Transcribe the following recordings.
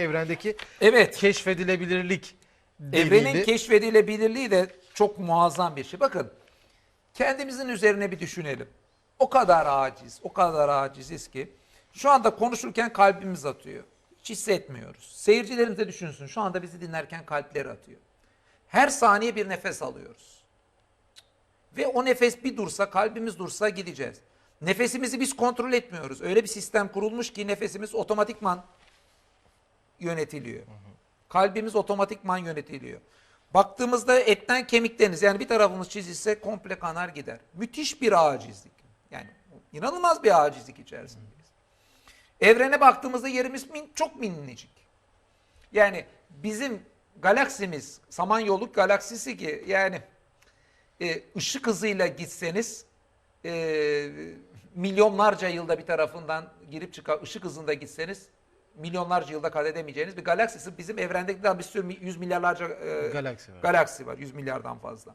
evrendeki Evet. keşfedilebilirlik Evrenin delili. keşfedilebilirliği de çok muazzam bir şey. Bakın kendimizin üzerine bir düşünelim. O kadar aciz, o kadar aciziz ki şu anda konuşurken kalbimiz atıyor. Hiç hissetmiyoruz. Seyircilerimiz de düşünsün. Şu anda bizi dinlerken kalpleri atıyor. Her saniye bir nefes alıyoruz. Ve o nefes bir dursa, kalbimiz dursa gideceğiz. Nefesimizi biz kontrol etmiyoruz. Öyle bir sistem kurulmuş ki nefesimiz otomatikman yönetiliyor. Kalbimiz otomatikman yönetiliyor. Baktığımızda etten kemikteniz yani bir tarafımız çizilse komple kanar gider. Müthiş bir acizlik. Yani inanılmaz bir acizlik içerisindeyiz. Evrene baktığımızda yerimiz min, çok minicik. Yani bizim galaksimiz Samanyolu galaksisi ki yani e, ışık hızıyla gitseniz e, milyonlarca yılda bir tarafından girip çıkan ışık hızında gitseniz milyonlarca yılda kat edemeyeceğiniz bir galaksisi bizim evrendeki daha bir sürü yüz milyarlarca e, Galaksi var. galaksi var. Yüz milyardan fazla.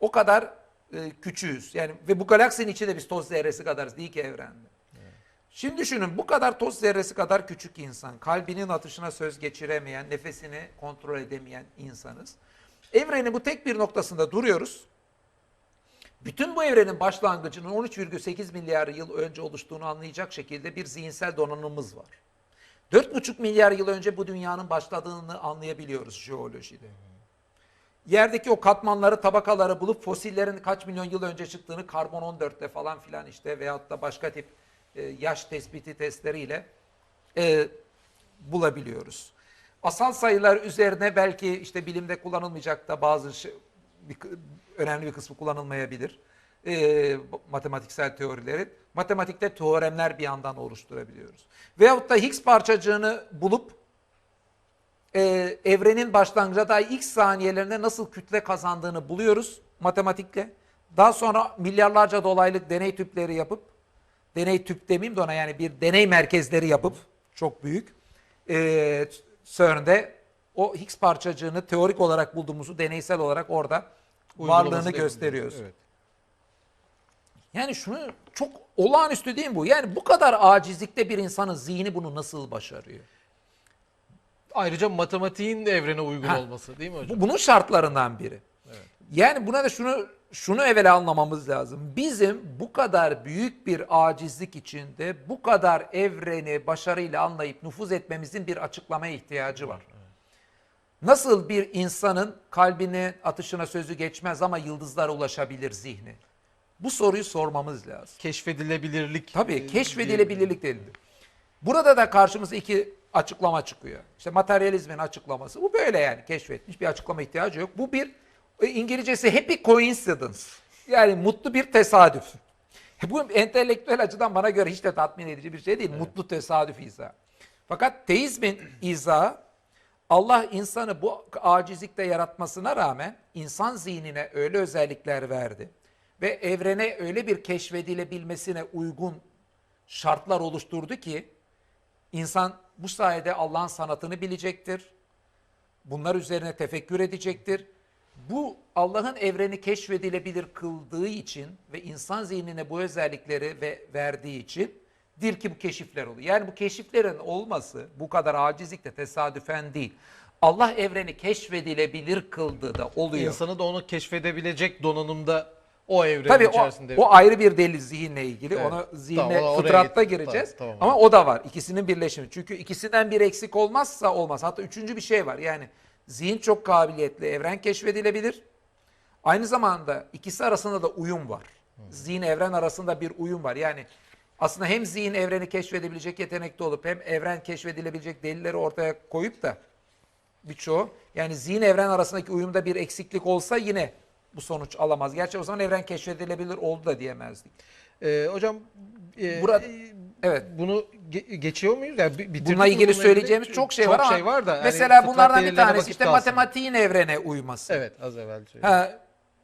O kadar e, küçüğüz. Yani ve bu galaksinin içinde biz toz zerresi kadarız değil ki evrende. Şimdi düşünün bu kadar toz zerresi kadar küçük insan, kalbinin atışına söz geçiremeyen, nefesini kontrol edemeyen insanız. Evrenin bu tek bir noktasında duruyoruz. Bütün bu evrenin başlangıcının 13,8 milyar yıl önce oluştuğunu anlayacak şekilde bir zihinsel donanımımız var. 4,5 milyar yıl önce bu dünyanın başladığını anlayabiliyoruz jeolojide. Yerdeki o katmanları, tabakaları bulup fosillerin kaç milyon yıl önce çıktığını karbon 14'te falan filan işte veyahut da başka tip e, yaş tespiti testleriyle e, bulabiliyoruz. Asal sayılar üzerine belki işte bilimde kullanılmayacak da bazı şey- bir, önemli bir kısmı kullanılmayabilir. E, matematiksel teorilerin. Matematikte teoremler bir yandan oluşturabiliyoruz. Veyahut da Higgs parçacığını bulup e, evrenin başlangıca dair ilk saniyelerinde nasıl kütle kazandığını buluyoruz matematikle. Daha sonra milyarlarca dolaylık deney tüpleri yapıp, deney tüp demeyeyim de ona yani bir deney merkezleri yapıp, çok büyük, e, CERN'de o Higgs parçacığını teorik olarak bulduğumuzu deneysel olarak orada varlığını gösteriyoruz. Evet. Yani şunu çok olağanüstü değil mi bu? Yani bu kadar acizlikte bir insanın zihni bunu nasıl başarıyor? Ayrıca matematiğin de evrene uygun Ha. olması değil mi hocam? Bu bunun şartlarından biri. Yani buna da şunu şunu evvela anlamamız lazım. Bizim bu kadar büyük bir acizlik içinde bu kadar evreni başarıyla anlayıp nüfuz etmemizin bir açıklamaya ihtiyacı var. Nasıl bir insanın kalbine atışına sözü geçmez ama yıldızlara ulaşabilir zihni? Bu soruyu sormamız lazım. Keşfedilebilirlik. Tabii e, keşfedilebilirlik değildir. Burada da karşımıza iki açıklama çıkıyor. İşte materyalizmin açıklaması. Bu böyle yani keşfetmiş bir açıklama ihtiyacı yok. Bu bir e, İngilizcesi happy coincidence. Yani mutlu bir tesadüf. Bu entelektüel açıdan bana göre hiç de tatmin edici bir şey değil. Mutlu tesadüf izahı. Fakat teizmin izahı Allah insanı bu acizlikte yaratmasına rağmen insan zihnine öyle özellikler verdi ve evrene öyle bir keşfedilebilmesine uygun şartlar oluşturdu ki insan bu sayede Allah'ın sanatını bilecektir. Bunlar üzerine tefekkür edecektir. Bu Allah'ın evreni keşfedilebilir kıldığı için ve insan zihnine bu özellikleri ve verdiği için dir ki bu keşifler oluyor. Yani bu keşiflerin olması bu kadar acizlikte tesadüfen değil. Allah evreni keşfedilebilir kıldığı da oluyor. İnsanı da onu keşfedebilecek donanımda o evrenin Tabii o, içerisinde. o ayrı bir delil zihinle ilgili. Evet. Ona zihne Tamam, fıtratta gireceğiz. Tamam, Ama tamam. o da var. İkisinin birleşimi. Çünkü ikisinden bir eksik olmazsa olmaz. Hatta üçüncü bir şey var. Yani zihin çok kabiliyetli, evren keşfedilebilir. Aynı zamanda ikisi arasında da uyum var. Zihin evren arasında bir uyum var. Yani aslında hem zihin evreni keşfedebilecek yetenekte olup hem evren keşfedilebilecek delilleri ortaya koyup da birçoğu yani zihin evren arasındaki uyumda bir eksiklik olsa yine bu sonuç alamaz. Gerçi o zaman evren keşfedilebilir oldu da diyemezdik. Ee, hocam e, Burada- Evet. bunu ge- geçiyor muyuz? Yani bi- bitirdik Bununla ilgili bununla söyleyeceğimiz çok şey var ama şey var da hani mesela bunlardan bir tanesi işte kalsın. matematiğin evrene uyması. Evet az evvel söyledim. Ha,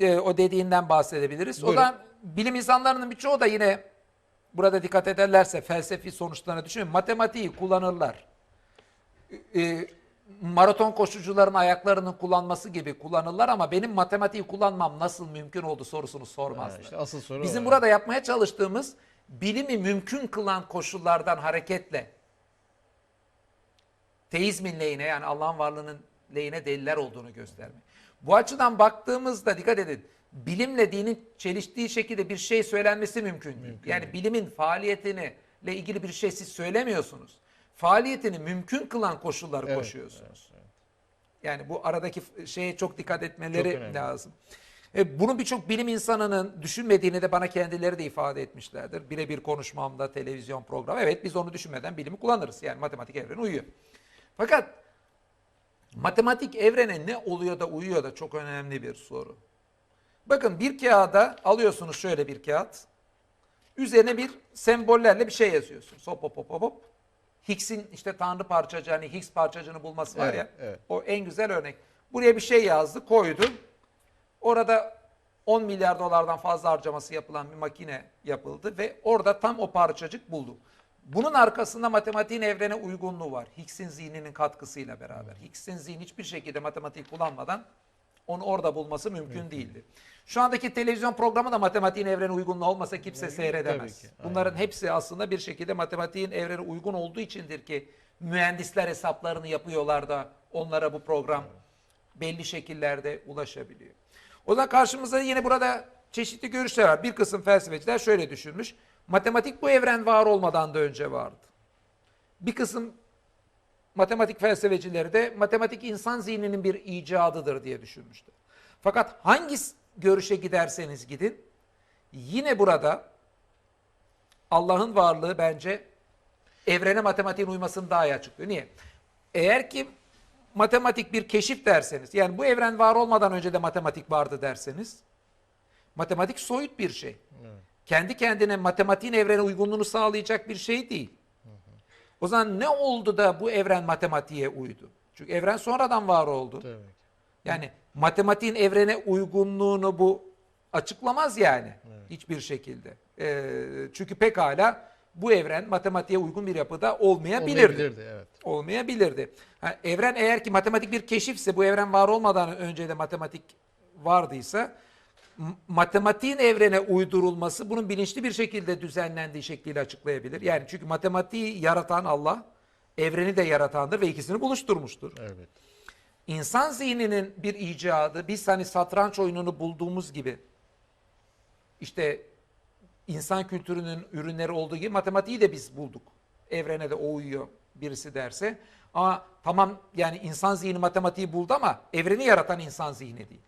e, o dediğinden bahsedebiliriz. Buyurun. O da bilim insanlarının birçoğu da yine burada dikkat ederlerse felsefi sonuçlarına düşünün. Matematiği kullanırlar. E, maraton koşucuların ayaklarının kullanması gibi kullanırlar ama benim matematiği kullanmam nasıl mümkün oldu sorusunu Ha, sormazlar. işte asıl soru Bizim o. burada yapmaya çalıştığımız bilimi mümkün kılan koşullardan hareketle teizmin lehine yani Allah'ın varlığının lehine deliller olduğunu göstermek. Bu açıdan baktığımızda dikkat edin. Bilimle dinin çeliştiği şekilde bir şey söylenmesi mümkün değil. yani bilimin faaliyetini ile ilgili bir şey siz söylemiyorsunuz. Faaliyetini mümkün kılan koşulları Evet, koşuyorsunuz. Yani bu aradaki şeye çok dikkat etmeleri Çok önemli. lazım. E, bunu birçok bilim insanının düşünmediğini de bana kendileri de ifade etmişlerdir. Birebir konuşmamda, televizyon programı. Evet biz onu düşünmeden bilimi kullanırız. Yani matematik evrene uyuyor. Fakat matematik evrene ne oluyor da uyuyor da çok önemli bir soru. Bakın bir kağıda alıyorsunuz şöyle bir kağıt. Üzerine bir sembollerle bir şey yazıyorsunuz. Hop hop hop hop. Higgs'in işte tanrı parçacığı hani Higgs parçacığını bulması var Evet, ya. evet. O en güzel örnek. Buraya bir şey yazdı, koydu. Orada 10 milyar dolardan fazla harcaması yapılan bir makine yapıldı ve orada tam o parçacık buldu. Bunun arkasında matematiğin evrene uygunluğu var. Higgs'in zihninin katkısıyla beraber. Higgs'in zihni hiçbir şekilde matematik kullanmadan onu orada bulması mümkün değildi. Şu andaki televizyon programı da matematiğin evrene uygunluğu olmasa kimse seyredemez. ki, aynen. Bunların hepsi aslında bir şekilde matematiğin evrene uygun olduğu içindir ki mühendisler hesaplarını yapıyorlar da onlara bu program belli şekillerde ulaşabiliyor. O zaman karşımızda yine burada çeşitli görüşler var. Bir kısım felsefeciler şöyle düşünmüş. Matematik bu evren var olmadan da önce vardı. Bir kısım matematik felsefecileri de matematik insan zihninin bir icadıdır diye düşünmüştür. Fakat hangi görüşe giderseniz gidin yine burada Allah'ın varlığı bence evrene matematiğin uymasını daha iyi açıklıyor. Niye? Eğer ki matematik bir keşif derseniz, yani bu evren var olmadan önce de matematik vardı derseniz, matematik soyut bir şey. Kendi kendine matematiğin evrene uygunluğunu sağlayacak bir şey değil. O zaman ne oldu da bu evren matematiğe uydu? Çünkü evren sonradan var oldu. Tabii. Yani matematiğin evrene uygunluğunu bu açıklamaz yani hiçbir şekilde. Ee, çünkü pekala bu evren matematiğe uygun bir yapıda olmayabilirdi. Olmayabilirdi, evet. Olmayabilirdi. Ha, evren eğer ki matematik bir keşifse bu evren var olmadan önce de matematik vardıysa matematiğin evrene uydurulması bunun bilinçli bir şekilde düzenlendiği şekliyle açıklayabilir. Yani çünkü matematiği yaratan Allah evreni de yaratandır ve ikisini buluşturmuştur. Evet. İnsan zihninin bir icadı, biz hani satranç oyununu bulduğumuz gibi işte insan kültürünün ürünleri olduğu gibi matematiği de biz bulduk. Evrene de o uyuyor birisi derse. Ama tamam yani insan zihni matematiği buldu ama evreni yaratan insan zihni değil.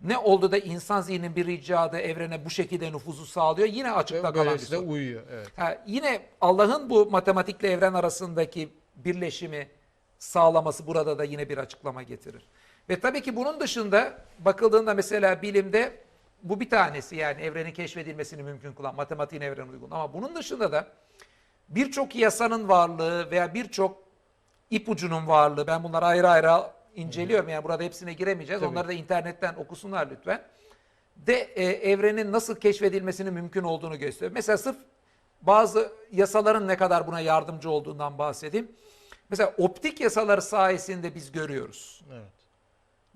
Ne oldu da insan zihninin bir icadı evrene bu şekilde nüfuzu sağlıyor yine açıkta kalan bir soru. uyuyor. Evet. Ha, yine Allah'ın bu matematikle evren arasındaki birleşimi sağlaması burada da yine bir açıklama getirir. Ve tabii ki bunun dışında bakıldığında mesela bilimde bu bir tanesi yani evrenin keşfedilmesini mümkün kılan matematiğin evren uygun. Ama bunun dışında da birçok yasanın varlığı veya birçok ipucunun varlığı ben bunları ayrı ayrı inceliyorum yani burada hepsine giremeyeceğiz. Tabii. Onları da internetten okusunlar lütfen. De e, evrenin nasıl keşfedilmesinin mümkün olduğunu gösteriyor. Mesela sırf bazı yasaların ne kadar buna yardımcı olduğundan bahsedeyim. Mesela optik yasaları sayesinde biz görüyoruz. Evet.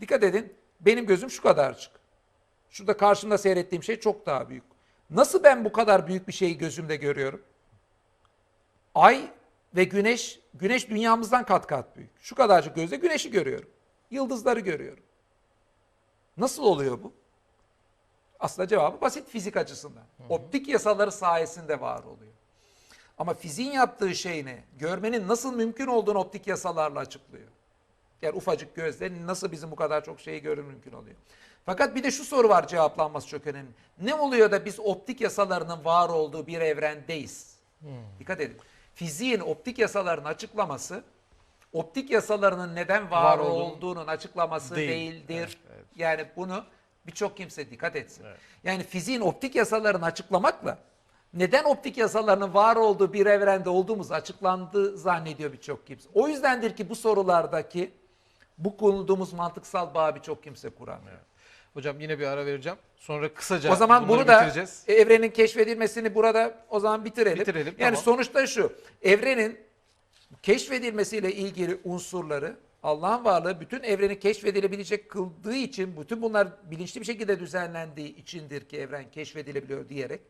Dikkat edin benim gözüm şu kadarcık. Şurada karşımda seyrettiğim şey çok daha büyük. Nasıl ben bu kadar büyük bir şeyi gözümde görüyorum? Ay ve güneş, güneş dünyamızdan kat kat büyük. Şu kadarcık gözle güneşi görüyorum. Yıldızları görüyorum. Nasıl oluyor bu? Aslında cevabı basit fizik açısından. Optik yasaları sayesinde var oluyor. Ama fiziğin yaptığı şey ne? Görmenin nasıl mümkün olduğunu optik yasalarla açıklıyor. Yani ufacık gözle nasıl bizim bu kadar çok şeyi görür mümkün oluyor. Fakat bir de şu soru var cevaplanması çok önemli. Ne oluyor da biz optik yasalarının var olduğu bir evrendeyiz? Dikkat edin. Fiziğin optik yasalarının açıklaması optik yasalarının neden var, Var olduğunu- olduğunun açıklaması Değil. değildir. Evet, evet. Yani bunu birçok kimse dikkat etsin. Evet. Yani fiziğin optik yasalarını açıklamakla neden optik yasalarının var olduğu bir evrende olduğumuz açıklandığı zannediyor birçok kimse. O yüzdendir ki bu sorulardaki bu kurduğumuz mantıksal bağı birçok kimse kuramıyor. Hocam yine bir ara vereceğim. Sonra kısaca O zaman bunu da bitireceğiz. evrenin keşfedilmesini burada o zaman bitirelim. Bitirelim, Yani tamam. sonuçta şu. Evrenin keşfedilmesiyle ilgili unsurları Allah'ın varlığı bütün evreni keşfedilebilecek kıldığı için bütün bunlar bilinçli bir şekilde düzenlendiği içindir ki evren keşfedilebiliyor diyerek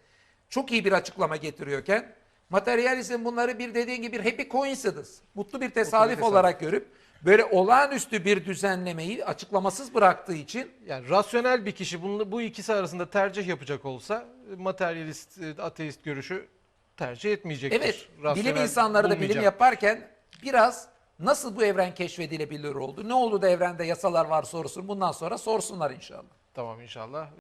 çok iyi bir açıklama getiriyorken Materyalizm bunları bir dediğin gibi bir happy coincidence, mutlu bir tesadüf tesadüf. olarak görüp böyle olağanüstü bir düzenlemeyi açıklamasız bıraktığı için Yani rasyonel bir kişi bunu, bu ikisi arasında tercih yapacak olsa materyalist, e, ateist görüşü tercih etmeyecektir. evet Rasyonel bilim insanları da bilim bulmayacak. yaparken biraz nasıl bu evren keşfedilebilir oldu? Ne oldu da evrende yasalar var sorusun bundan sonra sorsunlar inşallah. Tamam inşallah.